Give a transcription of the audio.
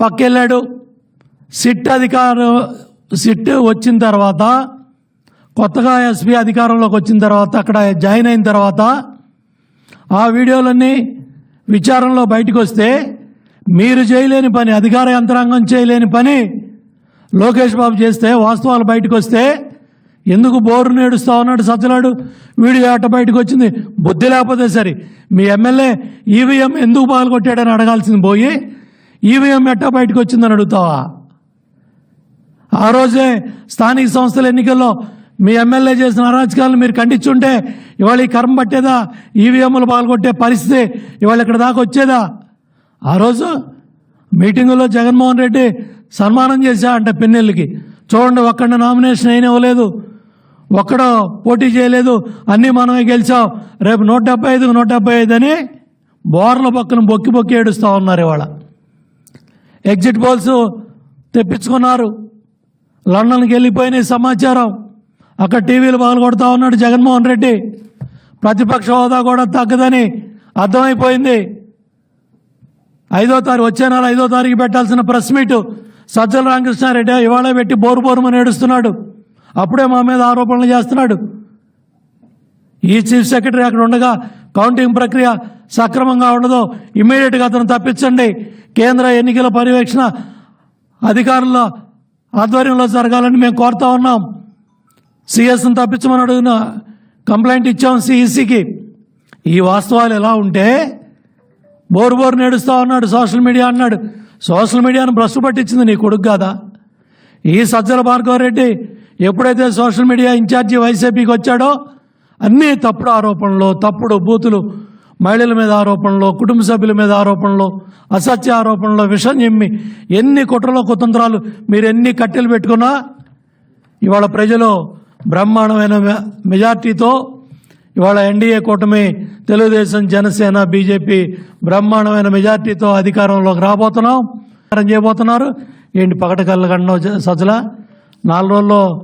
పక్కెళ్ళాడు. SIT అధికారం SIT వచ్చిన తర్వాత కొత్తగా ఎస్పీ అధికారంలోకి వచ్చిన తర్వాత అక్కడ జాయిన్ అయిన తర్వాత ఆ వీడియోలన్నీ విచారణలో బయటకు వస్తే మీరు చేయలేని పని అధికార యంత్రాంగం చేయలేని పని లోకేష్ బాబు చేస్తే వాస్తవాలు బయటకు వస్తే ఎందుకు బోరు నేడుస్తా ఉన్నాడు సజ్జలాడు వీడియో ఆట బయటకు వచ్చింది బుద్ధి లేకపోతే సరే. మీ ఎమ్మెల్యే ఈవీఎం ఎందుకు పాల్గొట్టాడని అడగాల్సింది పోయి ఈవీఎం ఎట్టా బయటకు వచ్చిందని అడుగుతావా? ఆ రోజే స్థానిక సంస్థల ఎన్నికల్లో మీ ఎమ్మెల్యే చేసిన అరాచకాలను మీరు ఖండించుంటే ఇవాళ ఈ కర్మ పట్టేదా? ఈవీఎంలు పాల్గొట్టే పరిస్థితి ఇవాళ ఇక్కడ దాకా వచ్చేదా? ఆ రోజు మీటింగులో జగన్మోహన్ రెడ్డి సన్మానం చేశా అంటే పిన్నెల్లికి. చూడండి ఒక్కడ నామినేషన్ అయిన ఇవ్వలేదు. ఒక్కడో పోటీ చేయలేదు. అన్నీ మనమే గెలిచాం. రేపు నూట డెబ్బై ఐదుకు నూట డెబ్బై ఐదు అని బోర్ల పక్కన బొక్కి బొక్కి ఏడుస్తూ ఉన్నారు ఇవాళ. Exit polls తెప్పించుకున్నారు. లండన్కి వెళ్ళిపోయిన సమాచారం. అక్కడ టీవీలు పాల్గొడతా ఉన్నాడు జగన్మోహన్ రెడ్డి. ప్రతిపక్ష హోదా కూడా తగ్గదని అర్థమైపోయింది. ఐదో తారీఖు వచ్చే నెల ఐదో తారీఖు పెట్టాల్సిన ప్రెస్ మీట్ సజ్జల రామకృష్ణారెడ్డి ఇవాళ పెట్టి బోరు బోరుమని ఏడుస్తున్నాడు. అప్పుడే మా మీద ఆరోపణలు చేస్తున్నాడు. ఈ చీఫ్ సెక్రటరీ అక్కడ ఉండగా కౌంటింగ్ ప్రక్రియ సక్రమంగా ఉండదు ఇమ్మీడియట్గా అతను తప్పించండి. కేంద్ర ఎన్నికల పర్యవేక్షణ అధికారుల ఆధ్వర్యంలో జరగాలని మేము కోరుతా ఉన్నాం. సిఎస్ని తప్పించమని అడిగిన కంప్లైంట్ ఇచ్చాం సిఈసికి. ఈ వాస్తవాలు ఎలా ఉంటే బోరు బోరు నేడుస్తా ఉన్నాడు సోషల్ మీడియా అన్నాడు. సోషల్ మీడియాను భ్రష్టు పట్టించింది నీ కొడుకు కాదా? ఈ సజ్జల భార్గవరెడ్డి ఎప్పుడైతే సోషల్ మీడియా ఇన్ఛార్జి వైసీపీకి వచ్చాడో అన్నీ తప్పుడు ఆరోపణలు తప్పుడు బూతులు మహిళల మీద ఆరోపణలో కుటుంబ సభ్యుల మీద ఆరోపణలో అసత్య ఆరోపణలో విషం చెమ్మి ఎన్ని కుట్రలో కుతంత్రాలు మీరు ఎన్ని కట్టెలు పెట్టుకున్నా ఇవాళ ప్రజలు బ్రహ్మాండమైన మెజార్టీతో ఇవాళ ఎన్డీఏ కూటమి తెలుగుదేశం జనసేన బీజేపీ బ్రహ్మాండమైన మెజార్టీతో అధికారంలోకి రాబోతున్నాం చేయబోతున్నారు. ఏంటి పగట కళ్ళ కన్నా సజ్జల? నాలుగు రోజుల్లో